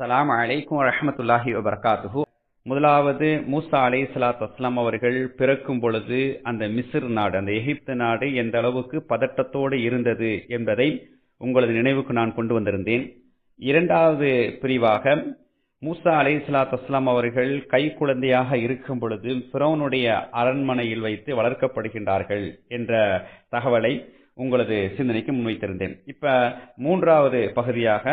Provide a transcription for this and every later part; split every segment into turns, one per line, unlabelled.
அஸ்ஸலாமு அலைக்கும் வரஹ்மத்துல்லாஹி வபர்காத்துஹூ முதலாவது மூசா அலை சலாத் அஸ்லாம் அவர்கள் பிறக்கும் பொழுது அந்த மிஸ்ர் நாடு அந்த எகிப்து நாடு எந்த அளவுக்கு பதட்டத்தோடு இருந்தது என்பதை உங்களது நினைவுக்கு நான் கொண்டு வந்திருந்தேன். இரண்டாவது பிரிவாக மூசா அலை சலாத் அஸ்லாம் அவர்கள் கை குழந்தையாக இருக்கும் பொழுது ஃபிரௌனுடைய அரண்மனையில் வைத்து வளர்க்கப்படுகின்றார்கள் என்ற தகவலை உங்களது சிந்தனைக்கு முன்வைத்திருந்தேன். இப்ப மூன்றாவது பகுதியாக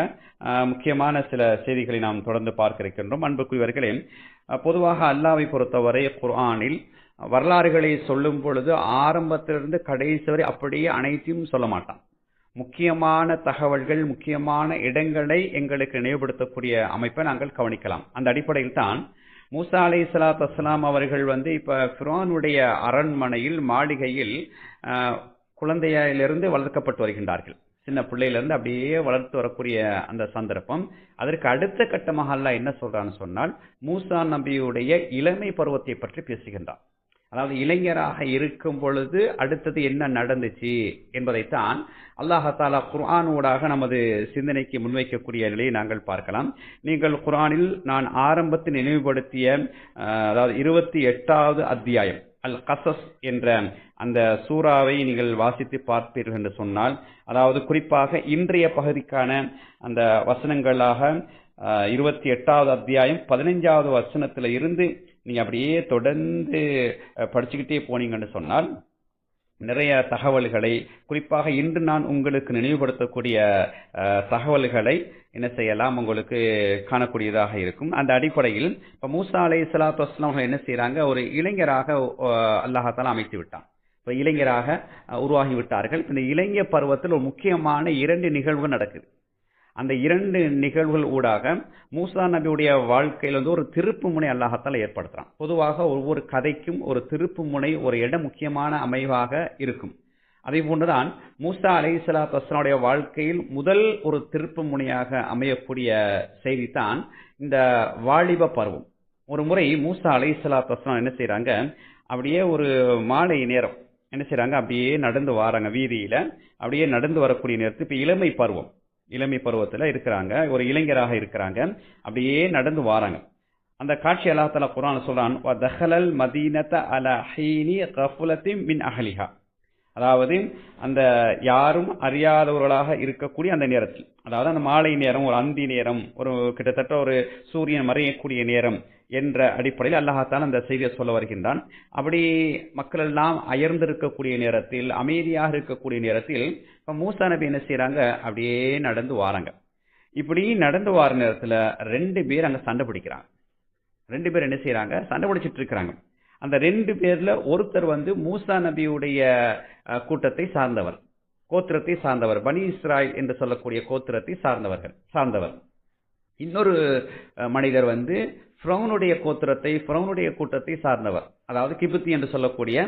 முக்கியமான சில செய்திகளை நாம் தொடர்ந்து பார்க்க இருக்கின்றோம் அன்புக்குரியவர்களே பொதுவாக அல்லாவை பொறுத்தவரை குர்ஆனில் வரலாறுகளை சொல்லும் பொழுது ஆரம்பத்திலிருந்து கடைசி வரை அப்படியே அனைத்தையும் சொல்ல மாட்டான். முக்கியமான தகவல்கள் முக்கியமான இடங்களை எங்களுக்கு நினைவுபடுத்தக்கூடிய அமைப்பை நாங்கள் கவனிக்கலாம். அந்த அடிப்படையில் தான் மூசா அலை சலாத் அஸ்லாம் அவர்கள் வந்து இப்ப ஃபிரோனுடைய அரண்மனையில் மாளிகையில் குழந்தையிலிருந்து வளர்க்கப்பட்டு வருகின்றார்கள். சின்ன பிள்ளையிலிருந்து அப்படியே வளர்த்து வரக்கூடிய அந்த சந்தர்ப்பம். அதற்கு அடுத்த கட்டமாக அல்லாஹ் என்ன சொல்றான்னு சொன்னால் மூசா நபியுடைய இளமை பருவத்தை பற்றி பேசுகின்றார் அதாவது இளைஞராக இருக்கும் பொழுது அடுத்தது என்ன நடந்துச்சு என்பதைத்தான் அல்லாஹாலா குர்ஆனூடாக நமது சிந்தனைக்கு முன்வைக்கக்கூடிய நிலையை நாங்கள் பார்க்கலாம். நீங்கள் குர்ஆனில் நான் ஆரம்பத்தில் நினைவுபடுத்திய அதாவது இருபத்தி எட்டாவது அத்தியாயம். அல் கசஸ் என்ற அந்த சூறாவை நீங்கள் வாசித்து பார்ப்பீர்கள் என்று சொன்னால் அதாவது குறிப்பாக இன்றைய பகுதிக்கான அந்த வசனங்களாக இருபத்தி எட்டாவது அத்தியாயம் பதினைஞ்சாவது வசனத்துல இருந்து நீங்க அப்படியே தொடர்ந்து படிச்சுக்கிட்டே போனீங்கன்னு சொன்னால் நிறைய தகவல்களை குறிப்பாக இன்று நான் உங்களுக்கு நினைவுபடுத்தக்கூடிய தகவல்களை என்ன செய்யலாம் உங்களுக்கு காணக்கூடியதாக இருக்கும். அந்த அடிப்படையில் இப்போ மூசா அலை சலாத்து வஸ்லாம் அவர்கள் என்ன செய்யறாங்க ஒரு இளைஞராக அஹ், அமைத்து விட்டான். இப்போ இளைஞராக உருவாகி விட்டார்கள். இந்த இளைஞர் பருவத்தில் ஒரு முக்கியமான இரண்டு நிகழ்வு நடக்குது. அந்த இரண்டு நிகழ்வுகள் ஊடாக மூசா நபியுடைய வாழ்க்கையில் வந்து ஒரு திருப்பு முனை அல்லாஹத்தால் ஏற்படுத்துகிறான் பொதுவாக ஒவ்வொரு கதைக்கும் ஒரு திருப்பு முனை ஒரு இடம் முக்கியமான அமைவாக இருக்கும். அதே போன்றுதான் மூசா அலை சலாத் வஸ்லாவுடைய வாழ்க்கையில் முதல் ஒரு திருப்பு முனையாக அமையக்கூடிய செய்தி தான் இந்த வாலிப பருவம். ஒரு முறை மூசா அலை சலாத் வஸ்லாம் என்ன செய்கிறாங்க அப்படியே ஒரு மாலை நேரம் என்ன செய்கிறாங்க அப்படியே நடந்து வராங்க வீதியில். அப்படியே நடந்து வரக்கூடிய நேரத்தில் இப்போ இளமை பருவம். இளமை பருவத்தில் இருக்கிறாங்க ஒரு இளைஞராக இருக்கிறாங்க அப்படியே நடந்து வராங்க. அந்த காட்சி அல்லாஹ் தஆலா குர்ஆன் சொல்றான் தஹலல் மதீனத அல ஹீனி கஃபலத்தின் மின் அஹலிஹா. அதாவது அந்த யாரும் அறியாதவர்களாக இருக்கக்கூடிய அந்த நேரத்தில் அதாவது அந்த மாலை நேரம் ஒரு அந்தி நேரம் ஒரு கிட்டத்தட்ட ஒரு சூரியன் மறையக்கூடிய நேரம் என்ற அடிப்படையில் அல்லாஹாத்தான் அந்த செய்தியை சொல்ல வருகின்றான். அப்படி மக்கள் எல்லாம் அயர்ந்திருக்கக்கூடிய நேரத்தில் அமைதியாக இருக்கக்கூடிய நேரத்தில் இப்போ மூசா நபி என்ன செய்யறாங்க அப்படியே நடந்து வாராங்க. இப்படி நடந்து வார நேரத்தில் ரெண்டு பேர் அங்கே சண்டை பிடிக்கிறாங்க. ரெண்டு பேர் என்ன செய்யறாங்க சண்டை பிடிச்சிட்டு இருக்கிறாங்க. அந்த ரெண்டு பேர்ல ஒருத்தர் வந்து மூசா நபியுடைய கூட்டத்தை சார்ந்தவர். கோத்திரத்தை சார்ந்தவர். பனி இஸ்ராயில் என்று சொல்லக்கூடிய கோத்திரத்தை சார்ந்தவர்கள் சார்ந்தவர். இன்னொரு மனிதர் வந்து ஃப்ரௌனுடைய கோத்திரத்தை ஃப்ரௌனுடைய கூட்டத்தை சார்ந்தவர். அதாவது கிபுத்தி என்று சொல்லக்கூடிய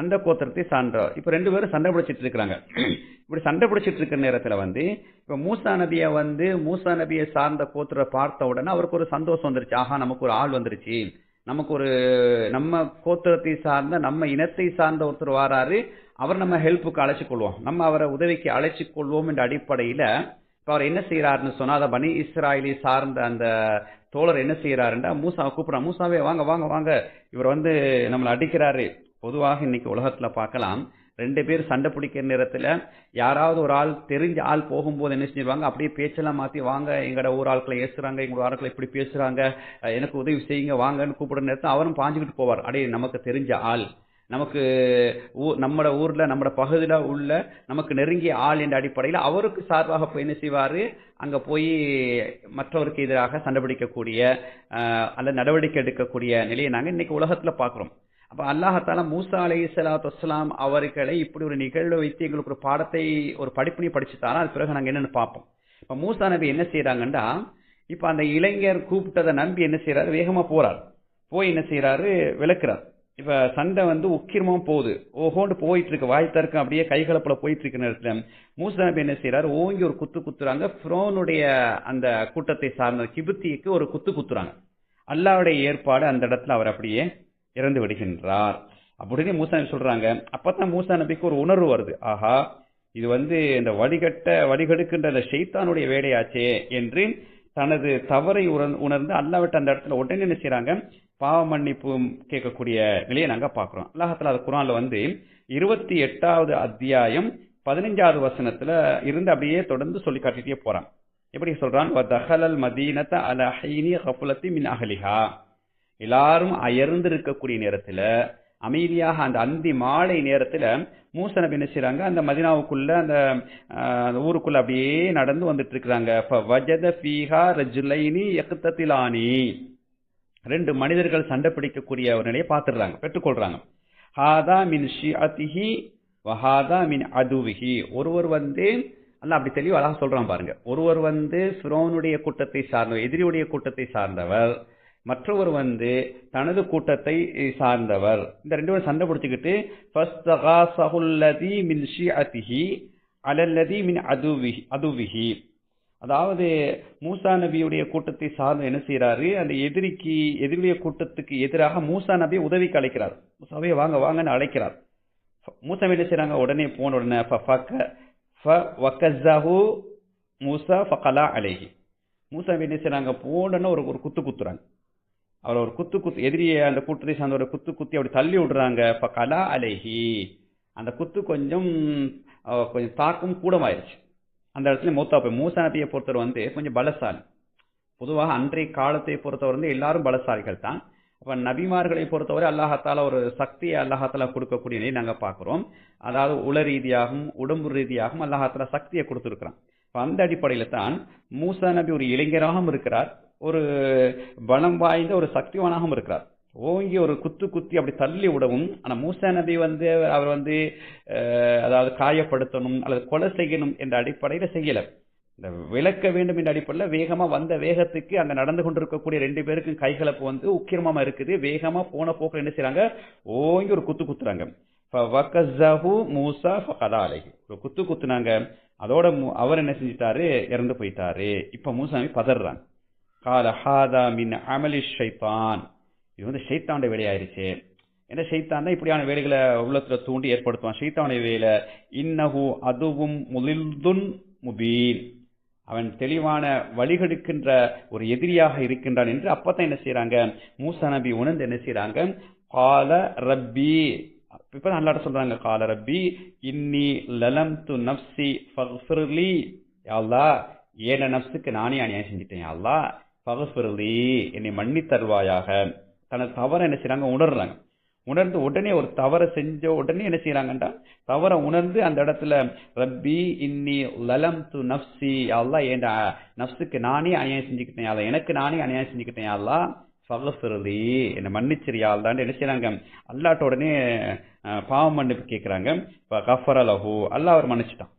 அந்த கோத்திரத்தை சார்ந்தவர். இப்போ ரெண்டு பேரும் சண்டை பிடிச்சிட்டு இருக்கிறாங்க இப்படி சண்டை பிடிச்சிட்டு இருக்கிற நேரத்தில் வந்து இப்போ மூசா நபியை வந்து மூசா நபியை சார்ந்த கோத்திர பார்த்த உடனே அவருக்கு ஒரு சந்தோஷம் வந்துருச்சு. ஆஹா நமக்கு ஒரு ஆள் வந்துருச்சு. நமக்கு ஒரு நம்ம கோத்திரத்தை சார்ந்த நம்ம இனத்தை சார்ந்த ஒருத்தர் வாராரு. அவர் நம்ம ஹெல்ப்புக்கு அழைச்சி கொள்வோம். நம்ம அவரை உதவிக்கு அழைச்சி கொள்வோம் என்ற அடிப்படையில் இப்போ அவர் என்ன செய்கிறாருன்னு சொன்னால் அதை பனி இஸ்ராயலி சார்ந்த அந்த தோழர் என்ன செய்யறாருன்னா மூசாவை கூப்பிடுறான் மூசாவே வாங்க வாங்க வாங்க. இவர் வந்து நம்மளை அடிக்கிறாரு. பொதுவாக இன்னைக்கு உலகத்துல பார்க்கலாம். ரெண்டு பேர் சண்டை பிடிக்கிற நேரத்தில் யாராவது ஒரு ஆள் தெரிஞ்ச ஆள் போகும்போது என்ன செஞ்சிருவாங்க? அப்படியே பேச்செல்லாம் மாற்றி வாங்க எங்களோட ஊர் ஆட்களை ஏசுறாங்க எங்களோட ஆட்களை இப்படி பேசுறாங்க. எனக்கு உதவி செய்யுங்க வாங்கன்னு கூப்பிடுற நேரத்தில் அவரும் பாஞ்சுக்கிட்டு போவார். அடே நமக்கு தெரிஞ்ச ஆள். நமக்கு ஊ- நம்மட ஊர்ல நம்மட பகுதியில உள்ள நமக்கு நெருங்கிய ஆள் என்ற அடிப்படையில் அவருக்கு சார்பாக போய் என்ன செய்வாரு? அங்க போய் மற்றவருக்கு எதிராக சண்டை பிடிக்கக்கூடிய அல்ல நடவடிக்கை எடுக்கக்கூடிய நிலையை நாங்கள் இன்னைக்கு உலகத்துல பாக்குறோம் அப்ப அல்லாஹால மூசா அலை சலாத்து வஸ்லாம் அவர்களை இப்படி ஒரு நிகழ்வு வைத்து எங்களுக்கு ஒரு பாடத்தை ஒரு படிப்பினை படிச்சு அது பிறகு நாங்க என்னன்னு பார்ப்போம். இப்ப மூசா நபி என்ன செய்யறாங்கன்னா இப்ப அந்த இளைஞர் கூப்பிட்டதை நம்பி என்ன செய்யறாரு வேகமா போறார். போய் என்ன செய்யறாரு விளக்குறார். இப்ப சண்டை வந்து உக்கிரமா போகுது. ஓஹோண்டு போயிட்டு இருக்கு வாய் தர்க்கம் அப்படியே கைகலப்புல போயிட்டு இருக்க நேரத்துல. மூசா நபி என்ன செய்யறாரு ஓங்கி ஒரு குத்து குத்துறாங்க. ஃப்ரோனுடைய அந்த கூட்டத்தை சார்ந்த கிபுத்திக்கு ஒரு குத்து குத்துறாங்க. அல்லாவுடைய ஏற்பாடு அந்த இடத்துல அவர் அப்படியே இறந்து விடுகின்றார். அப்படின்னு மூசா நபி சொல்றாங்க. அப்பதான் மூசா நபிக்கு ஒரு உணர்வு வருது. ஆஹா இது வந்து இந்த வடிகட்ட வடிகெடுக்கின்ற அந்த ஷெய்தானுடைய வேலையாச்சே என்று தனது தவறை உணர்- உணர்ந்து அல்லாவிட்ட அந்த இடத்துல உடனே என்ன செய்யறாங்க பாவ மன்னிப்பு கேட்கக்கூடிய நிலையை நாங்க பாக்குறோம் அல்லாஹத்துல அது குரான்ல வந்து இருபத்தி எட்டாவது அத்தியாயம் பதினஞ்சாவது வசனத்துல இருந்து அப்படியே தொடர்ந்து சொல்லி காட்டிட்டே போறான். எப்படி சொல்றான்? வதஹலல் மதீனத அல ஹைனி மின் அஹலிஹா. எல்லாரும் அயர்ந்து இருக்கக்கூடிய நேரத்துல அமைதியாக அந்த அந்தி மாலை நேரத்துல மூச நபி என்ன செய்றாங்க? அந்த மதினாவுக்குள்ள அந்த அந்த ஊருக்குள்ள அப்படியே நடந்து வந்துட்டு இருக்கிறாங்க வஜத ரஜுலைனி ரெண்டு மனிதர்கள் சண்டை பிடிக்கக்கூடிய ஒரு நிலையை பார்த்துடுறாங்க பெற்றுக்கொள்றாங்க. ஹாதா மின் ஷிஅதிஹி வஹாதா மின் அதுவிஹி. ஒருவர் வந்து அல்ல அப்படி தெளிவு அழகாக சொல்றான் பாருங்க. ஒருவர் வந்து ஃபிரோனுடைய கூட்டத்தை சார்ந்தவர் எதிரியுடைய கூட்டத்தை சார்ந்தவர் மற்றவர் வந்து தனது கூட்டத்தை சார்ந்தவர். இந்த ரெண்டு பேரும் சண்டை பிடிச்சிக்கிட்டு ஃபஸ்தகாசஹுல்லதி மின் ஷிஅதிஹி அலல்லதி மின் அதுவிஹி அதுவிஹி. அதாவது மூசா நபியுடைய கூட்டத்தை சார்ந்து என்ன செய்கிறாரு அந்த எதிரிக்கு எதிரியுடைய கூட்டத்துக்கு எதிராக மூசா நபி உதவிக்கு அழைக்கிறார். மூசாவே வாங்க வாங்கன்னு அழைக்கிறார். மூசா என்ன செய்கிறாங்க உடனே போன உடனே ஃப- ஃபக்க- ஃப- வக்கஸ்ஸஹு மூசா ஃபகலா அலேஹி. மூசா என்ன செய்கிறாங்க போன ஒரு ஒரு குத்து குத்துறாங்க. அவர் ஒரு குத்து குத்து எதிரியை அந்த கூட்டத்தை சார்ந்த ஒரு குத்து குத்தி அப்படி தள்ளி விடுறாங்க. இப்போ கலா அலைஹி. அந்த குத்து கொஞ்சம் கொஞ்சம் தாக்கம் கூடமாயிருச்சு. அந்த இடத்துல மூத்தா போய் மூசா நபியை பொறுத்தவரை வந்து கொஞ்சம் பலசாலி. பொதுவாக அன்றைய காலத்தை பொறுத்தவரை வந்து எல்லாரும் பலசாலிகள் தான். அப்போ நபிமார்களை பொறுத்தவரை அல்லாஹத்தால் ஒரு சக்தியை அல்லாஹத்தால் கொடுக்கக்கூடிய நிலையை நாங்கள் பார்க்குறோம். அதாவது உள ரீதியாகவும் உடம்பு ரீதியாகவும் அல்லாஹத்தால் சக்தியை கொடுத்துருக்குறான். இப்போ அந்த அடிப்படையில் தான் மூசா நபி ஒரு இளைஞராகவும் இருக்கிறார். ஒரு பலம் வாய்ந்த ஒரு சக்திவானாகவும் இருக்கிறார். ஓங்கி ஒரு குத்து குத்தி அப்படி தள்ளி விடவும் ஆனா மூசா நபி வந்து அவர் வந்து அதாவது காயப்படுத்தணும் அல்லது கொலை செய்யணும் என்ற அடிப்படையில செய்யல. இந்த விளக்க வேண்டும் என்ற அடிப்படையில் வேகமா வந்த வேகத்துக்கு அங்க நடந்து கொண்டிருக்கக்கூடிய ரெண்டு பேருக்கும் கைகலப்பு வந்து உக்கிரமாக இருக்குது. வேகமா போன போக்கில் என்ன செய்கிறாங்க ஓங்கி ஒரு குத்து குத்துறாங்க. மூசா ஒரு குத்து குத்துனாங்க. அதோட மு- அவர் என்ன செஞ்சிட்டாரு? இறந்து போயிட்டாரு. இப்ப மூசாமி பதறாங்க. கால ஹாதா மின் அமலி ஷைத்தான் இது வந்து ஷைத்தாண்ட வேலையாயிருச்சு. என்ன ஷைத்தான் தான் இப்படியான வேலைகளை உள்ளத்துல தூண்டி ஏற்படுத்துவான். ஷைத்தானுடைய வேலை இன்னஹு அதுவும் முலில்துன் முபீன். அவன் தெளிவான வழிகெடுக்கின்ற ஒரு எதிரியாக இருக்கின்றான் என்று அப்பதான் என்ன செய்யறாங்க மூசா நபி உணர்ந்து என்ன செய்யறாங்க கால ரப்பி. இப்ப அல்லாட்ட சொல்றாங்க கால ரப்பி இன்னி லலம் து நப்சி ஃபக்ஃபிர்லி யா ஏன நப்சுக்கு நானே அநியாயம் செஞ்சிட்டேன் யாழ்லா அல்லாஹ் என்னை மன்னித்தருவாயாக தனது தவறை என்ன செய்கிறாங்க உணர்றாங்க. உணர்ந்து உடனே ஒரு தவறை செஞ்ச உடனே என்ன செய்யறாங்கன்றா தவறை உணர்ந்து அந்த இடத்துல ரப்பி இன்னி லலம் து நப்சி அல்லா ஏண்டா நப்சுக்கு நானே அநியாயம் செஞ்சுக்கிட்டேன் அல்ல எனக்கு நானே அநியாயம் செஞ்சுக்கிட்டேன் அல்லாஹ்? ஃபகஃபிர்லி என்னை மன்னிச்சிரியா அல்லான்னு என்ன செய்கிறாங்க அல்லாட்ட உடனே பாவம் மன்னிப்பு கேட்குறாங்க கஃபர லஹு. அல்லாஹ் அவர் மன்னிச்சிட்டான்.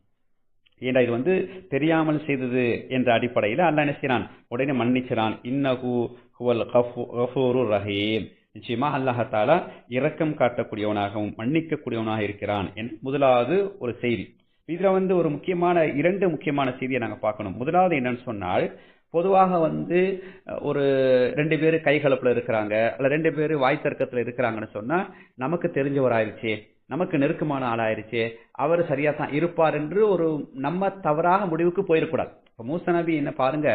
ஏண்டா இது வந்து தெரியாமல் செய்தது என்ற அடிப்படையில் அல்ல என்ன செய்கிறான் உடனே மன்னிச்சிறான். இன்னகு ஹுவல் கஃபூரு ரஹீம். நிச்சயமா அல்லாஹாலா இரக்கம் காட்டக்கூடியவனாகவும் மன்னிக்கக்கூடியவனாக இருக்கிறான் என்று முதலாவது ஒரு செய்தி. இதில் வந்து ஒரு முக்கியமான இரண்டு முக்கியமான செய்தியை நாங்கள் பார்க்கணும். முதலாவது என்னன்னு சொன்னால் பொதுவாக வந்து ஒரு ரெண்டு பேர் கைகலப்பில் இருக்கிறாங்க அல்ல ரெண்டு பேர் வாய் தர்க்கத்தில் இருக்கிறாங்கன்னு சொன்னால் நமக்கு தெரிஞ்சவராயிருச்சே. நமக்கு நெருக்கமான ஆளாயிருச்சு. அவர் சரியா தான் இருப்பார் என்று ஒரு நம்ம தவறாக முடிவுக்கு போயிடக்கூடாது இப்போ மூசா நபி என்ன பாருங்க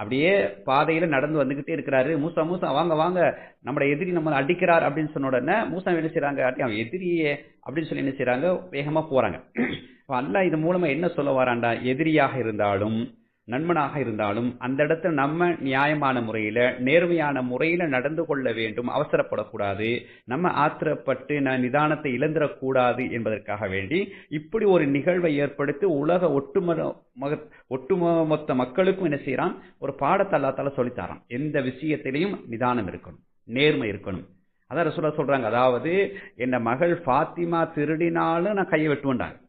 அப்படியே பாதையில நடந்து வந்துகிட்டே இருக்கிறாரு. மூசா மூசா வாங்க வாங்க நம்மட எதிரி நம்ம அடிக்கிறார் அப்படின்னு சொன்ன உடனே மூசா என்ன செய்கிறாங்க அடி, அவன் எதிரியே அப்படின்னு சொல்லி என்ன செய்கிறாங்க வேகமா போறாங்க. அல்ல இது மூலமா என்ன சொல்ல வரான்டா? எதிரியாக இருந்தாலும் நண்பனாக இருந்தாலும் அந்த இடத்துல நம்ம நியாயமான முறையில நேர்மையான முறையில நடந்து கொள்ள வேண்டும் அவசரப்படக்கூடாது. நம்ம ஆத்திரப்பட்டு நான் நிதானத்தை இழந்துடக்கூடாது என்பதற்காக வேண்டி இப்படி ஒரு நிகழ்வை ஏற்படுத்தி உலக ஒட்டுமொத்த மக- ஒட்டுமொத்த மக்களுக்கும் என்ன செய்யறான்? ஒரு பாடத்தை அல்லாத்தால சொல்லித்தரான் எந்த விஷயத்திலையும் நிதானம் இருக்கணும் நேர்மை இருக்கணும். அதான் ரசூலா சொல்றாங்க. அதாவது என் மகள் ஃபாத்திமா திருடினாலும் நான் கையை வெட்டுவேன்டாங்க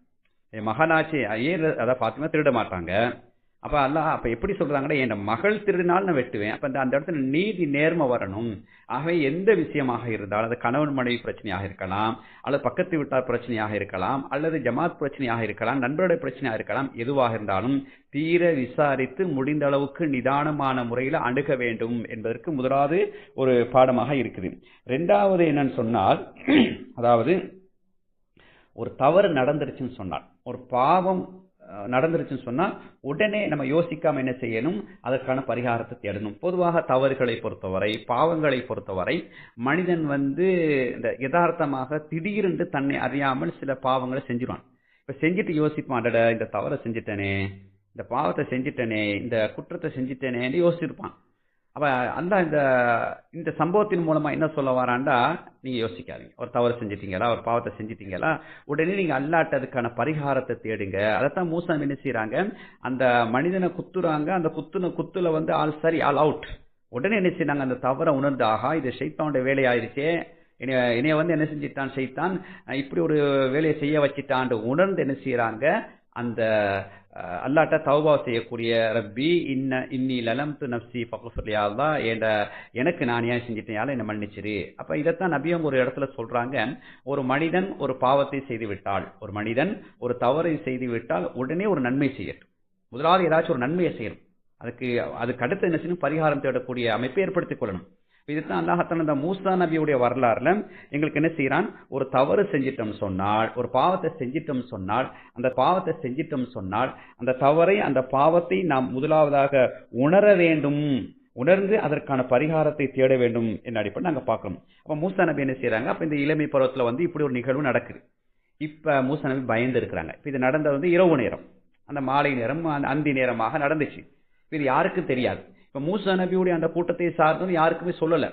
என் மகனாச்சி ஏன் அதான் ஃபாத்திமா திருட மாட்டாங்க? அப்போ அல்லாஹ் அப்போ எப்படி சொல்கிறாங்கன்னா என் மகள் திருடினால் நான் வெட்டுவேன். அப்போ அந்த அந்த இடத்துல நீதி நேர்மை வரணும். ஆகவே எந்த விஷயமாக இருந்தாலும் அது கணவன் மனைவி பிரச்சனையாக இருக்கலாம் அல்லது பக்கத்து வீட்டார் பிரச்சனையாக இருக்கலாம் அல்லது ஜமாத் பிரச்சனையாக இருக்கலாம் நண்பருடைய பிரச்சனையாக இருக்கலாம் எதுவாக இருந்தாலும் தீர விசாரித்து முடிந்த அளவுக்கு நிதானமான முறையில் அணுக வேண்டும் என்பதற்கு முதலாவது ஒரு பாடமாக இருக்குது. ரெண்டாவது என்னன்னு சொன்னால் அதாவது ஒரு தவறு நடந்துருச்சுன்னு சொன்னால் ஒரு பாவம் நடந்துருச்சுன்னு சொன்னால் உடனே நம்ம யோசிக்காமல் என்ன செய்யணும்? அதற்கான பரிகாரத்தை தேடணும். பொதுவாக தவறுகளை பொறுத்தவரை பாவங்களை பொறுத்தவரை மனிதன் வந்து இந்த யதார்த்தமாக திடீரென்று தன்னை அறியாமல் சில பாவங்களை செஞ்சிருவான். இப்போ செஞ்சுட்டு யோசிப்பான் அடட இந்த தவறை செஞ்சிட்டனே இந்த பாவத்தை செஞ்சுட்டேனே இந்த குற்றத்தை செஞ்சுட்டேனேன்னு யோசிச்சிருப்பான். அப்ப அந்த இந்த இந்த சம்பவத்தின் மூலமா என்ன சொல்ல வரான்டா நீங்க யோசிக்காதீங்க. ஒரு தவறு செஞ்சிட்டீங்களா ஒரு பாவத்தை செஞ்சிட்டீங்களா உடனே நீங்க அல்லாட்ட அதுக்கான பரிகாரத்தை தேடுங்க. அதைத்தான் மூசா என்ன செய்யறாங்க அந்த மனிதனை குத்துறாங்க. அந்த குத்துன குத்துல வந்து ஆல் சரி ஆல் அவுட் உடனே என்ன செய்யறாங்க அந்த தவறை உணர்ந்து ஆகா இது ஷைத்தானோட வேலையாயிருச்சே. என்னைய என்னைய வந்து என்ன செஞ்சிட்டான் ஷைத்தான்? இப்படி ஒரு வேலையை செய்ய வச்சிட்டான்னு உணர்ந்து என்ன செய்யறாங்க அந்த அல்லாட்ட தௌபா செய்யக்கூடிய ரப்பி இன்ன இன்னி லலம்து நப்சி தான் என்ற எனக்கு நான் ஏன் செஞ்சிட்டேன்? என்ன மன்னிச்சிரு. அப்போ இதைத்தான் நபியம் ஒரு இடத்துல சொல்கிறாங்க ஒரு மனிதன் ஒரு பாவத்தை செய்து விட்டால் ஒரு மனிதன் ஒரு தவறை செய்து விட்டால் உடனே ஒரு நன்மை செய்யட்டும். முதலாவது ஏதாச்சும் ஒரு நன்மையை செய்யணும். அதுக்கு அதுக்கு அடுத்து என்ன செய்யணும்? பரிகாரம் தேடக்கூடிய அமைப்பை ஏற்படுத்திக் கொள்ளணும். இதுதான் அல்லாஹத்தன் இந்த மூசா நபியுடைய வரலாறுல எங்களுக்கு என்ன செய்யறான் ஒரு தவறு செஞ்சிட்டோம் சொன்னால் ஒரு பாவத்தை செஞ்சிட்டோம் சொன்னால் அந்த பாவத்தை செஞ்சிட்டோம் சொன்னால் அந்த தவறை அந்த பாவத்தை நாம் முதலாவதாக உணர வேண்டும். உணர்ந்து அதற்கான பரிகாரத்தை தேட வேண்டும் என்ற அடிப்படை நாங்கள் பார்க்கணும் அப்போ மூசா நபி என்ன செய்யறாங்க அப்போ இந்த இளமை பருவத்தில் வந்து இப்படி ஒரு நிகழ்வு நடக்குது. இப்போ மூசா நபி பயந்து இருக்கிறாங்க. இப்போ இது நடந்தது வந்து இரவு நேரம். அந்த மாலை நேரம் அந்த அந்தி நேரமாக நடந்துச்சு. இது யாருக்கும் தெரியாது. இப்போ மூசா நபியுடைய அந்த கூட்டத்தை சார்ந்தும் யாருக்குமே சொல்லலை.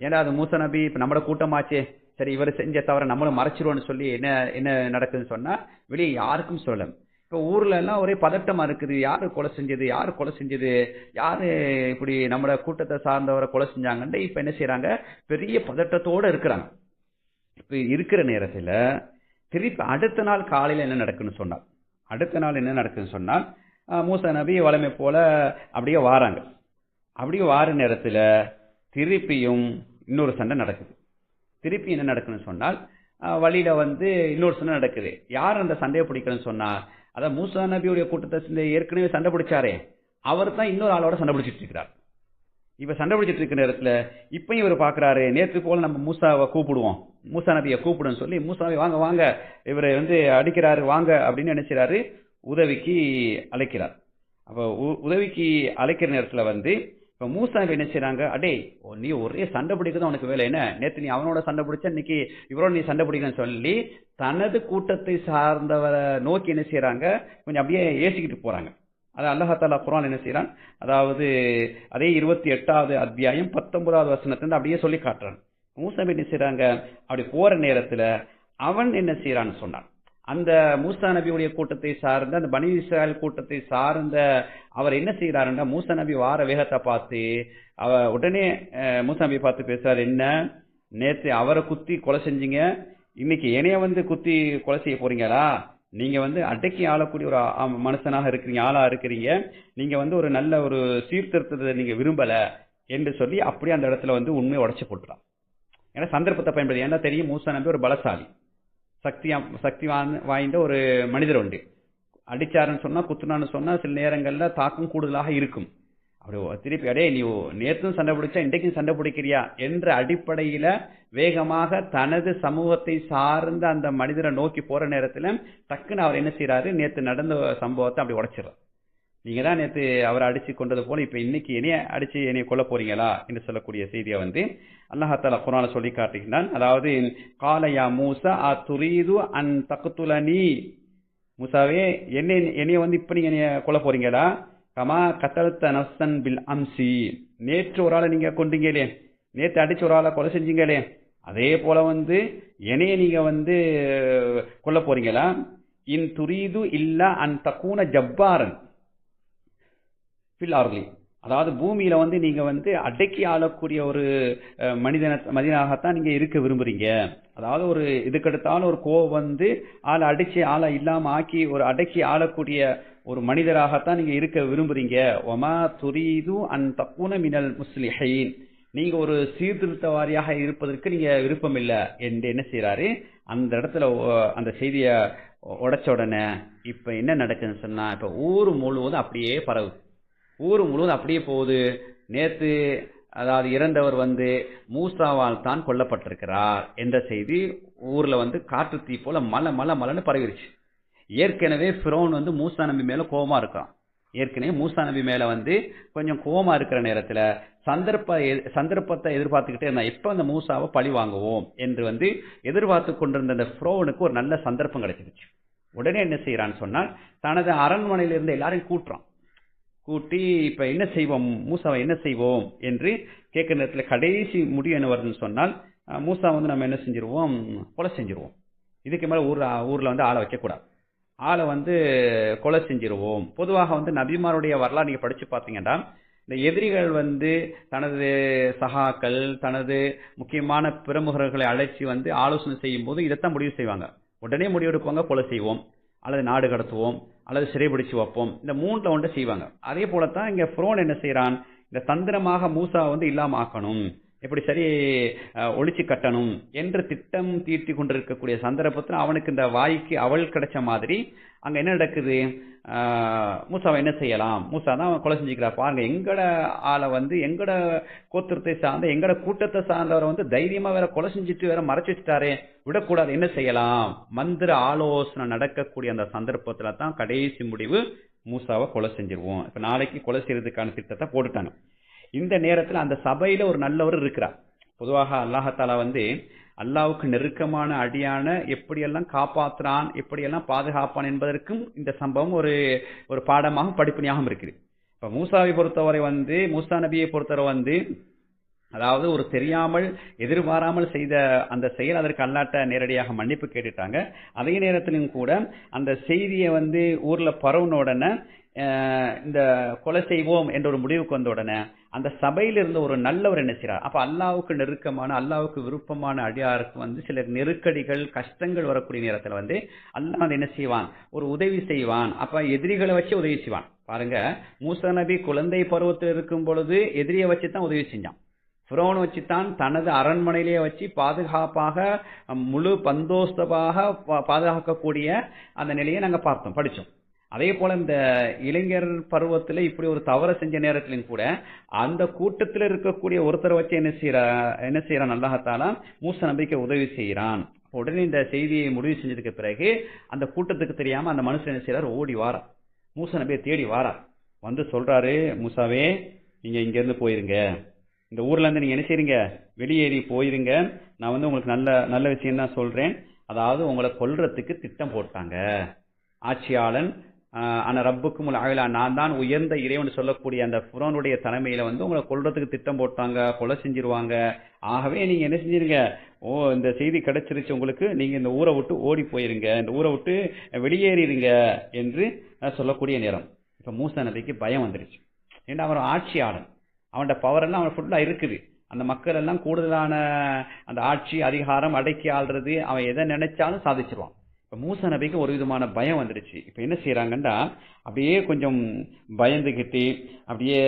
ஏன்னா அது மூசா நபி இப்போ நம்மளோட கூட்டமாச்சே. சரி இவர் செஞ்ச தவிர நம்மளும் மறைச்சிருவோம்னு சொல்லி என்ன என்ன நடக்குதுன்னு சொன்னால் வெளியே யாருக்கும் சொல்லலை. இப்போ ஊரில் எல்லாம் ஒரே பதட்டமாக இருக்குது. யார் கொலை செஞ்சது? யார் கொலை செஞ்சது? யார் இப்படி நம்மளோட கூட்டத்தை சார்ந்தவரை கொலை செஞ்சாங்கன்ட்டு இப்போ என்ன செய்கிறாங்க பெரிய பதட்டத்தோடு இருக்கிறாங்க. இப்போ இருக்கிற நேரத்தில் திருப்பி அடுத்த நாள் காலையில் என்ன நடக்குன்னு சொன்னால் அடுத்த நாள் என்ன நடக்குதுன்னு சொன்னால் ஆஹ் மூசா நபி வளமை போல் அப்படியே வாராங்க. அப்படியே வார நேரத்தில் திருப்பியும் இன்னொரு சண்டை நடக்குது. திருப்பி என்ன நடக்குன்னு சொன்னால் வழியில் வழியில வந்து இன்னொரு சண்டை நடக்குது. யார் அந்த சண்டையை பிடிக்கணும்னு சொன்னா அதான் மூசா நபியுடைய கூட்டத்தை சேர்ந்து ஏற்கனவே சண்டை பிடிச்சாரே அவர் தான் இன்னொரு ஆளோட சண்டை பிடிச்சிட்டு இருக்கிறார். இப்ப சண்டை பிடிச்சிட்டு இருக்கிற நேரத்துல இப்பயும் இவர் பாக்குறாரு நேற்று போல நம்ம மூசாவை கூப்பிடுவோம். மூசா நபியை கூப்பிடுன்னு சொல்லி மூசாவை வாங்க வாங்க. இவரை வந்து அடிக்கிறாரு வாங்க அப்படின்னு நினைச்சாரு உதவிக்கு அழைக்கிறார். அப்ப உ- உதவிக்கு அழைக்கிற நேரத்துல வந்து இப்ப மூசா என்ன செய்றாங்க? அடே ஓ, நீ ஒரே சண்டை பிடிக்கிறது உனக்கு வேலை. என்ன? நேற்று நீ அவனோட சண்டை பிடிச்ச இன்னைக்கு இவரோட நீ சண்டை பிடிக்கணும்னு சொல்லி தனது கூட்டத்தை சார்ந்தவரை நோக்கி என்ன செய்கிறாங்க கொஞ்சம் அப்படியே ஏசிக்கிட்டு போறாங்க. அது அல்லாஹாலா குரான் என்ன செய்கிறான் அதாவது அதே இருபத்தி எட்டாவது அத்தியாயம் பத்தொன்பதாவது வசனத்துல அப்படியே சொல்லி காட்டுறான். மூசா என்ன செய்கிறாங்க அப்படி போற நேரத்துல அவன் என்ன செய்கிறான்னு சொன்னான். அந்த மூசா நபியுடைய கூட்டத்தை சார்ந்த அந்த பனி இஸ்ராயல் கூட்டத்தை சார்ந்த அவர் என்ன செய்யறாருன்னா மூசா நபி வார வேகத்தை பார்த்து அவ உடனே மூசா நபி பார்த்து பேசுறாரு என்ன? நேற்று அவரை குத்தி கொலை செஞ்சீங்க? இன்னைக்கு என்னைய வந்து குத்தி கொலை செய்ய போறீங்களா? நீங்க வந்து அடக்கி ஆளக்கூடிய ஒரு ஆ- மனுஷனாக இருக்கிறீங்க ஆளா இருக்கிறீங்க. நீங்க வந்து ஒரு நல்ல ஒரு சீர்திருத்தத்தை நீங்க விரும்பல என்று சொல்லி அப்படியே அந்த இடத்துல வந்து உண்மையை உடச்சு போட்டுறான் ஏன்னா சந்தர்ப்பத்தை பயன்படுத்தி ஏன்னா தெரியும் மூசா நபி ஒரு பலசாலி. சக்தியா சக்தி வாய்ந்த- வாய்ந்த ஒரு மனிதர் உண்டு. அடிச்சாருன்னு சொன்னா குத்துனான்னு சொன்னா சில நேரங்கள்ல தாக்கம் கூடுதலாக இருக்கும். அப்படி திருப்பி அடே நீ நேற்றும் சண்டை பிடிச்சா இன்றைக்கும் சண்டை பிடிக்கிறியா? என்ற அடிப்படையில வேகமாக தனது சமூகத்தை சார்ந்த அந்த மனிதரை நோக்கி போற நேரத்துல டக்குன்னு அவர் என்ன செய்யறாரு நேற்று நடந்த சம்பவத்தை அப்படி உடைச்சிடுறார் நீங்க தான் நேற்று அவரை அடிச்சு கொண்டது போல இப்ப இன்னைக்கு என்னைய அடிச்சு என்னைய கொல்ல போறீங்களா? என்று சொல்லக்கூடிய செய்தியை வந்து அல்லாஹால குரான சொல்லி காட்டுகின்றான். அதாவது காலையா மூசா அ துரீது அன் தகுத்துலனி மூசாவே என்னை என்னைய வந்து இப்ப நீங்க என்னைய கொல்ல போறீங்களா? கமா கத்தழுத்த நஃப்சன் பில் அம்சி. நேற்று ஒரு ஆளை நீங்க கொண்டீங்களே நேற்று அடிச்சு ஒரு ஆளை கொலை செஞ்சீங்களே. அதே போல வந்து என்னைய நீங்க வந்து கொல்ல போறீங்களா? இன் துரீது இல்ல அன் தக்கூன ஜப்பாரன். ஃபில் ஆர்லி அதாவது பூமியில வந்து நீங்க வந்து அடக்கி ஆளக்கூடிய ஒரு மனிதன மனிதனாகத்தான் நீங்க இருக்க விரும்புறீங்க. அதாவது ஒரு இதுக்கெடுத்தாலும் ஒரு கோவம் வந்து ஆளை அடிச்சு ஆளை இல்லாம ஆக்கி ஒரு அடக்கி ஆளக்கூடிய ஒரு மனிதராகத்தான் நீங்க இருக்க விரும்புறீங்க. ஒமா துரீது அன் தப்புன மினல் முஸ்லிஹைன். நீங்க ஒரு சீர்திருத்தவாரியாக இருப்பதற்கு நீங்க விருப்பம் இல்லை என்று என்ன செய்யறாரு அந்த இடத்துல அந்த செய்திய உடைச்ச உடனே இப்ப என்ன நடக்குதுன்னு சொன்னா இப்ப ஊர் முழுவதும் அப்படியே பரவுது. ஊர் முழுவதும் அப்படியே போகுது. நேத்து அதாவது இறந்தவர் வந்து மூசாவால் தான் கொல்லப்பட்டிருக்கிறார் என்ற செய்தி ஊர்ல வந்து காற்று தீ போல மலை மலை மலைன்னு பரவிடுச்சு ஏற்கனவே ஃபிரோன் வந்து மூசா நம்பி மேல கோபமா இருக்கான். ஏற்கனவே மூசா நபி மேல வந்து கொஞ்சம் கோபமா இருக்கிற நேரத்துல சந்தர்ப்ப சந்தர்ப்பத்தை எதிர்பார்த்துக்கிட்டே இருந்தான். எப்ப அந்த மூசாவை பழி வாங்குவோம் என்று வந்து எதிர்பார்த்து கொண்டிருந்த அந்த ஃப்ரோனுக்கு ஒரு நல்ல சந்தர்ப்பம் கிடைச்சிருச்சு. உடனே என்ன செய்யறான்னு சொன்னால் தனது அரண்மனையிலிருந்து எல்லாரையும் கூட்டுறான். கூட்டி இப்ப என்ன செய்வோம்? மூசாவை என்ன செய்வோம்? என்று கேட்கிற நேரத்தில் கடைசி முடிவு என்ன வருதுன்னு சொன்னால் மூசா வந்து நம்ம என்ன செஞ்சிருவோம்? கொலை செஞ்சிருவோம். இதுக்கு மேலே ஊர் ஊரில் வந்து ஆளை வைக்கக்கூடாது. ஆளை வந்து கொலை செஞ்சிருவோம். பொதுவாக வந்து நபிமாருடைய வரலாறு நீங்கள் படித்து பார்த்தீங்கன்னா இந்த எதிரிகள் வந்து தனது சகாக்கள் தனது முக்கியமான பிரமுகர்களை அழைச்சி வந்து ஆலோசனை செய்யும் போது இதைத்தான் முடிவு செய்வாங்க. உடனே முடிவெடுப்பாங்க கொலை செய்வோம். அல்லது நாடு கடத்துவோம். அல்லது சிறைபிடிச்சு வைப்போம். இந்த மூன்றில் ஒன்று செய்வாங்க. அதே போல தான் இங்கே ஃப்ரோன் என்ன செய்கிறான் இந்த தந்திரமாக மூசா வந்து இல்லாமல் ஆக்கணும். எப்படி சரி ஒழிச்சு கட்டணும் என்று திட்டம் தீர்த்தி கொண்டிருக்கக்கூடிய சந்தர்ப்பத்தில் அவனுக்கு இந்த வாய்க்கு அவள் கிடைச்ச மாதிரி அங்கே என்ன நடக்குது? மூசாவை என்ன செய்யலாம்? மூசா தான் அவன் கொலை செஞ்சுக்கிறார் பாருங்க எங்கட ஆளை வந்து எங்கட கோத்திரத்தை சார்ந்த எங்கட கூட்டத்தை சார்ந்தவரை வந்து தைரியமாக வேற கொலை செஞ்சுட்டு வேற மறைச்சு வச்சுட்டாரே. விடக்கூடாது. என்ன செய்யலாம்? மந்திர ஆலோசனை நடக்கக்கூடிய அந்த சந்தர்ப்பத்துல தான் கடைசி முடிவு மூசாவை கொலை செஞ்சிருவோம். இப்ப நாளைக்கு கொலை செய்யறதுக்கான திட்டத்தை போட்டுட்டாங்க இந்த நேரத்துல அந்த சபையில ஒரு நல்லவர் இருக்கிறார். பொதுவாக அல்லாஹாலா வந்து அல்லாவுக்கு நெருக்கமான அடியான எப்படியெல்லாம் காப்பாற்றுறான் எப்படியெல்லாம் பாதுகாப்பான் என்பதற்கும் இந்த சம்பவம் ஒரு ஒரு பாடமாக படிப்பணியாகவும் இருக்குது. இப்போ மூசாவை பொறுத்தவரை வந்து மூசா நபியை பொறுத்தவரை வந்து அதாவது ஒரு தெரியாமல் எதிர்பாராமல் செய்த அந்த செயல் அதற்கு அல்லாட்ட நேரடியாக மன்னிப்பு கேட்டுட்டாங்க. அதே நேரத்திலும் கூட அந்த செய்தியை வந்து ஊரில் பரவுன உடனே இந்த கொலை செய்வோம் என்ற ஒரு முடிவுக்கு வந்த உடனே அந்த சபையில இருந்த ஒரு நல்லவர் என்ன செய்றார்? அப்ப அல்லாவுக்கு நெருக்கமான அல்லாவுக்கு விருப்பமான அடியாருக்கு வந்து சில நெருக்கடிகள் கஷ்டங்கள் வரக்கூடிய நேரத்துல வந்து அல்லாஹ் வந்து என்ன செய்வான்? ஒரு உதவி செய்வான். அப்ப எதிரிகளை வச்சு உதவி செய்வான். பாருங்க மூச நபி குழந்தை பருவத்தில் இருக்கும் பொழுது எதிரியை வச்சு தான் உதவி செஞ்சான். ஃபிரோன் வச்சுத்தான் தனது அரண்மனையிலேயே வச்சு பாதுகாப்பாக முழு பந்தோஸ்தமாக பா- பாதுகாக்கக்கூடிய அந்த நிலையை நாங்கள் பார்த்தோம் படித்தோம் அதே போல இந்த இளைஞர் பருவத்தில் இப்படி ஒரு தவறை செஞ்ச நேரத்திலும் கூட அந்த கூட்டத்தில் இருக்கக்கூடிய ஒருத்தரை வச்சு என்ன செய்யற என்ன செய்யறான் அல்லாஹத்தாலா? மூச நம்பிக்கை உதவி செய்கிறான் உடனே இந்த செய்தியை முடிவு செஞ்சதுக்கு பிறகு அந்த கூட்டத்துக்கு தெரியாம அந்த மனுஷன் என்ன செய்யறார் ஓடி வாரா. மூச நம்பியை தேடி வாரா. வந்து சொல்றாரு மூசாவே நீங்க இங்கேருந்து போயிருங்க. இந்த ஊர்ல இருந்து நீங்க என்ன செய்றீங்க? வெளியேறி போயிருங்க. நான் வந்து உங்களுக்கு நல்ல நல்ல விஷயம் தான் சொல்றேன். அதாவது உங்களை கொல்றதுக்கு திட்டம் போட்டாங்க. ஆட்சியாளன் ஆனால் ஆனா ரப்புக்கும் அகலா நான் தான் உயர்ந்த இறைவன் சொல்லக்கூடிய அந்த புரோனுடைய தலைமையில வந்து உங்களை கொல்றதுக்கு திட்டம் போட்டாங்க கொலை செஞ்சிருவாங்க. ஆகவே நீங்க என்ன செஞ்சிருங்க? ஓ இந்த செய்தி கிடைச்சிருச்சு உங்களுக்கு. நீங்க இந்த ஊரை விட்டு ஓடி போயிருங்க. இந்த ஊரை விட்டு வெளியேறிடுங்க என்று சொல்லக்கூடிய நேரம். இப்ப மூசா நபிக்கு பயம் வந்துருச்சு. ஏன்னா அவர் ஆட்சியாளன். அவனோட பவர் எல்லாம் அவன் ஃபுல்லாக இருக்குது. அந்த மக்கள் எல்லாம் கூடுதலான அந்த ஆட்சி அதிகாரம் அடக்கி ஆள்றது அவன் எதை நினைச்சாலும் சாதிச்சிருவான். இப்போ மூச நபிக்கு ஒரு விதமான பயம் வந்துடுச்சு. இப்போ என்ன செய்கிறாங்கன்னா அப்படியே கொஞ்சம் பயந்துக்கிட்டு அப்படியே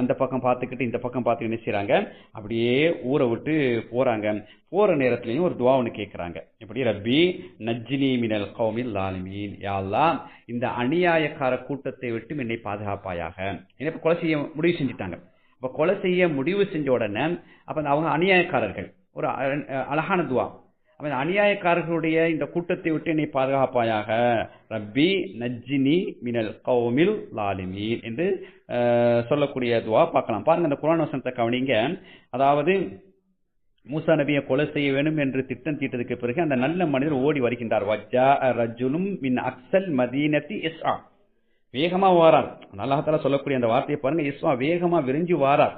அந்த பக்கம் பார்த்துக்கிட்டு இந்த பக்கம் பார்த்து என்ன செய்கிறாங்க அப்படியே ஊரை விட்டு போகிறாங்க போகிற நேரத்துலையும் ஒரு துவா ஒன்று கேட்குறாங்க இப்படி ரப்பி நஜ்ஜினி மினல் கௌமில் லாலிமீன். யா இந்த அநியாயக்கார கூட்டத்தை விட்டு என்னை பாதுகாப்பாயாக. என்ன இப்போ கொலை செய்ய முடிவு செஞ்சுட்டாங்க. இப்போ கொலை செய்ய முடிவு செஞ்ச உடனே அப்போ அந்த அவங்க அநியாயக்காரர்கள் ஒரு அ- அழகான துவா. அப்போ இந்த அநியாயக்காரர்களுடைய இந்த கூட்டத்தை விட்டு என்னை பாதுகாப்பாயாக? ரப்பி நஜ்ஜினி மினல் கௌமில் லாலிமீன் என்று சொல்லக்கூடிய துவா பார்க்கலாம். பாருங்க அந்த குரான் வசனத்தை கவனிங்க. அதாவது மூசா நபியை கொலை செய்ய வேண்டும் என்று திட்டம் தீட்டதுக்கு பிறகு அந்த நல்ல மனிதர் ஓடி வருகின்றார். வஜ்ஜா ரஜுலும் மின் அக்சல் மதீனத்தி இஸ்ஆ வேகமா வாரார். அல்லாஹால சொல்லக்கூடிய அந்த வார்த்தையை பாருங்க இஸ்வா வேகமா விரிஞ்சு வாரார்.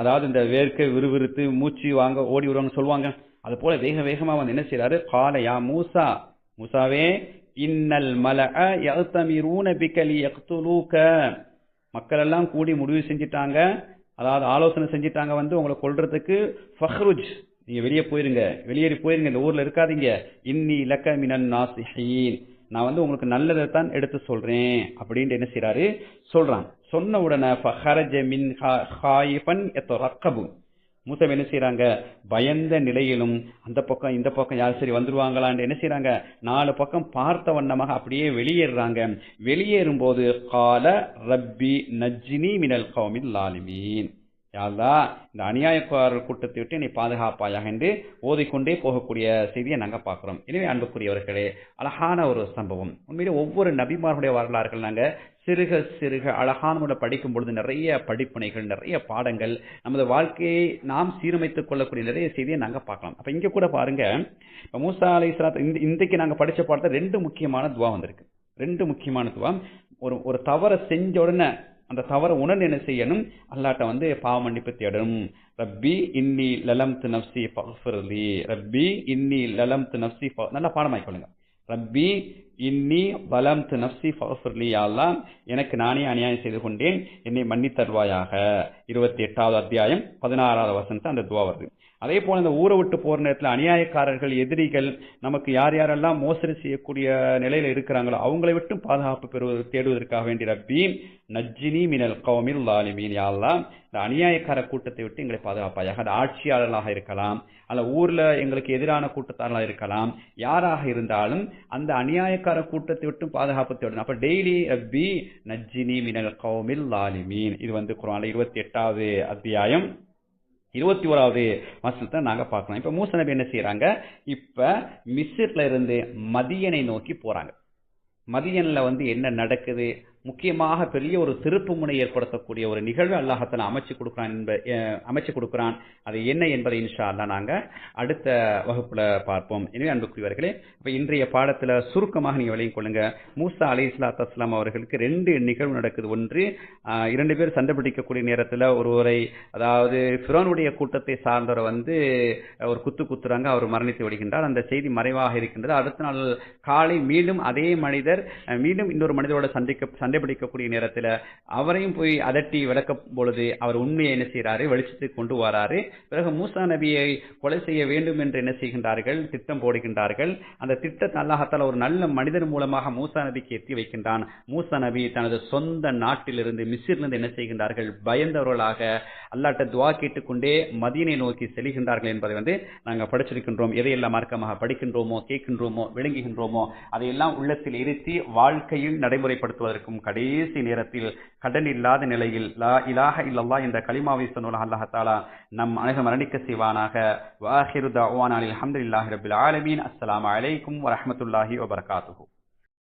அதாவது இந்த வேர்க்க விறுவிறுத்து மூச்சு வாங்க ஓடி விடுவாங்கன்னு சொல்லுவாங்க. அது போல வேக வேகமா வந்து என்ன செய்யறாரு காலையா மூசா மூசாவே இன்னல் மல யக்தமிரூன பிகலி யக்துலூக மக்கள் எல்லாம் கூடி முடிவு செஞ்சிட்டாங்க. அதாவது ஆலோசனை செஞ்சிட்டாங்க வந்து உங்களை கொள்றதுக்கு ஃபஹ்ருஜ் நீங்க வெளியே போயிருங்க வெளியேறி போயிருங்க இந்த ஊர்ல இருக்காதீங்க. இன்னி இலக்க மினன் நாசிஹீன். நான் வந்து உங்களுக்கு நல்லதை தான் எடுத்து சொல்றேன் அப்படின்ட்டு என்ன செய்கிறாரு சொல்றான். சொன்ன உடனே ஃபஹரஜ மின் ஹாயிஃபன் யத்தரக்கபு மூசா என்ன செய்கிறாங்க பயந்த நிலையிலும் அந்த பக்கம் இந்த பக்கம் யார் சரி வந்துருவாங்களான்னு என்ன செய்கிறாங்க நாலு பக்கம் பார்த்த வண்ணமாக அப்படியே வெளியேறுறாங்க. வெளியேறும் போது கால ரப்பி நஜ்ஜினி மினல் கௌமில் லாலிமீன். யாழ்லா இந்த அநியாயக்காரர் கூட்டத்தை விட்டு நீ பாதுகாப்பாயாக என்று ஓதிக்கொண்டே போகக்கூடிய செய்தியை நாங்கள் பார்க்குறோம். எனவே அன்புக்குரியவர்களே அழகான ஒரு சம்பவம். உண்மையிலே ஒவ்வொரு நபிமார்களுடைய வரலாறுகள் நாங்கள் சிறுக சிறுக அழகான முறை படிக்கும் பொழுது நிறைய படிப்பினைகள் நிறைய பாடங்கள் நமது வாழ்க்கையை நாம் சீரமைத்துக் கொள்ளக்கூடிய நிறைய செய்தியை நாங்கள் பார்க்கலாம். அப்போ இங்கே கூட பாருங்க இப்போ மூசா அலை இந்த இன்றைக்கு நாங்கள் படித்த பாடத்தை ரெண்டு முக்கியமான துவா வந்திருக்கு. ரெண்டு முக்கியமான துவா. ஒரு ஒரு தவறை செஞ்ச உடனே அந்த தவறை உணர்ந்து என்ன செய்யணும்? அல்லாட்ட வந்து பாவ மன்னிப்பு தேடணும். ரப்பி இன்னி லலம் து நப்சி பஃபர்லி ரப்பி இன்னி லலம் து நப்சி நல்லா பாடமாய்க்கொள்ளுங்க ரப்பி இன்னி வலம் து நப்சி ஃபஃபர்லி எனக்கு நானே அநியாயம் செய்து கொண்டேன். என்னை மன்னித்தருவாயாக. இருபத்தி எட்டாவது அத்தியாயம் பதினாறாவது வசனத்தை அந்த துவா வருது. அதே போல இந்த ஊரை விட்டு போற நேரத்தில் அநியாயக்காரர்கள் எதிரிகள் நமக்கு யார் யாரெல்லாம் மோசடி செய்யக்கூடிய நிலையில இருக்கிறாங்களோ அவங்களை விட்டு பாதுகாப்பு பெறுவது தேடுவதற்காக வேண்டிய ரப்பி நஜ்ஜினி மினல் கௌமில் லாலிமீன் யாரெல்லாம் இந்த அநியாயக்கார கூட்டத்தை விட்டு எங்களை பாதுகாப்பாயாக அது ஆட்சியாளர்களாக இருக்கலாம் அல்ல ஊர்ல எங்களுக்கு எதிரான கூட்டத்தார்களாக இருக்கலாம் யாராக இருந்தாலும் அந்த அநியாயக்கார கூட்டத்தை விட்டு பாதுகாப்பு தேடணும். அப்ப டெய்லி ரப்பி நஜ்ஜினி மினல் கௌமில் லாலிமீன் இது வந்து குரான் இருபத்தி எட்டாவது அத்தியாயம். இருபத்தி ஓராவது வசனத்தை நாங்கள் பார்க்கலாம். இப்போ மூச நபி என்ன செய்கிறாங்க இப்போ மிஸ்ஸில் இருந்து மதியனை நோக்கி போகிறாங்க மதியனில் வந்து என்ன நடக்குது? முக்கியமாக பெரிய ஒரு திருப்பு முனை ஏற்படுத்தக்கூடிய ஒரு நிகழ்வு அல்லாஹத்தில் அமைச்சு கொடுக்குறான் என்ப அமைச்சு கொடுக்குறான். அது என்ன என்பதை இன்ஷா அல்லா நாங்கள் அடுத்த வகுப்புல பார்ப்போம். எனவே அன்புக்குரியவர்களே இப்போ இன்றைய பாடத்தில் சுருக்கமாக நீங்கள் விளையும் கொள்ளுங்க. மூசா அலி இஸ்லாத் அஸ்லாம் அவர்களுக்கு ரெண்டு நிகழ்வு நடக்குது. ஒன்று இரண்டு பேர் சண்டை பிடிக்கக்கூடிய நேரத்தில் ஒருவரை அதாவது ஃபிரோனுடைய கூட்டத்தை சார்ந்தவரை வந்து ஒரு குத்து குத்துறாங்க அவர் மரணித்து விடுகின்றார். அந்த செய்தி மறைவாக இருக்கின்றது. அடுத்த நாள் காலை மீண்டும் அதே மனிதர் மீண்டும் இன்னொரு மனிதரோட சந்திக்க சந்தி கண்டுபிடிக்கக்கூடிய நேரத்தில் அவரையும் போய் அதட்டி விளக்கும் பொழுது அவர் உண்மையை என்ன செய்கிறாரு வெளிச்சத்துக்கு கொண்டு வராரு. பிறகு மூசா நபியை கொலை செய்ய வேண்டும் என்று என்ன செய்கின்றார்கள்? திட்டம் போடுகின்றார்கள். அந்த திட்டத்தை அல்லாஹத்தால் ஒரு நல்ல மனிதன் மூலமாக மூசா நபிக்கு எத்தி வைக்கின்றான். மூசா நபி தனது சொந்த நாட்டிலிருந்து மிஸ்ரிலிருந்து என்ன செய்கின்றார்கள்? பயந்தவர்களாக அல்லாட்ட துவா கேட்டுக்கொண்டே மதியனை நோக்கி செல்கின்றார்கள் என்பதை வந்து நாங்கள் படிச்சிருக்கின்றோம். எதையெல்லாம் மார்க்கமாக படிக்கின்றோமோ கேட்கின்றோமோ விளங்குகின்றோமோ அதையெல்லாம் உள்ளத்தில் இருத்தி வாழ்க்கையில் நடைமுறைப்படுத்துவதற்கும் கடைசி நேரத்தில் கடன் இல்லாத நிலையில் லா இலாக இல்லல்லா என்ற களிமாவை சொன்ன அல்லாஹாலா நம் அனைவரும் மரணிக்க செய்வானாக. வாஹிரு தவானாலில் அஹமதுல்லாஹி ரபில் ஆலமீன். அஸ்லாம் அலைக்கும் வரமத்துல்லாஹி வபர்காத்துஹூ.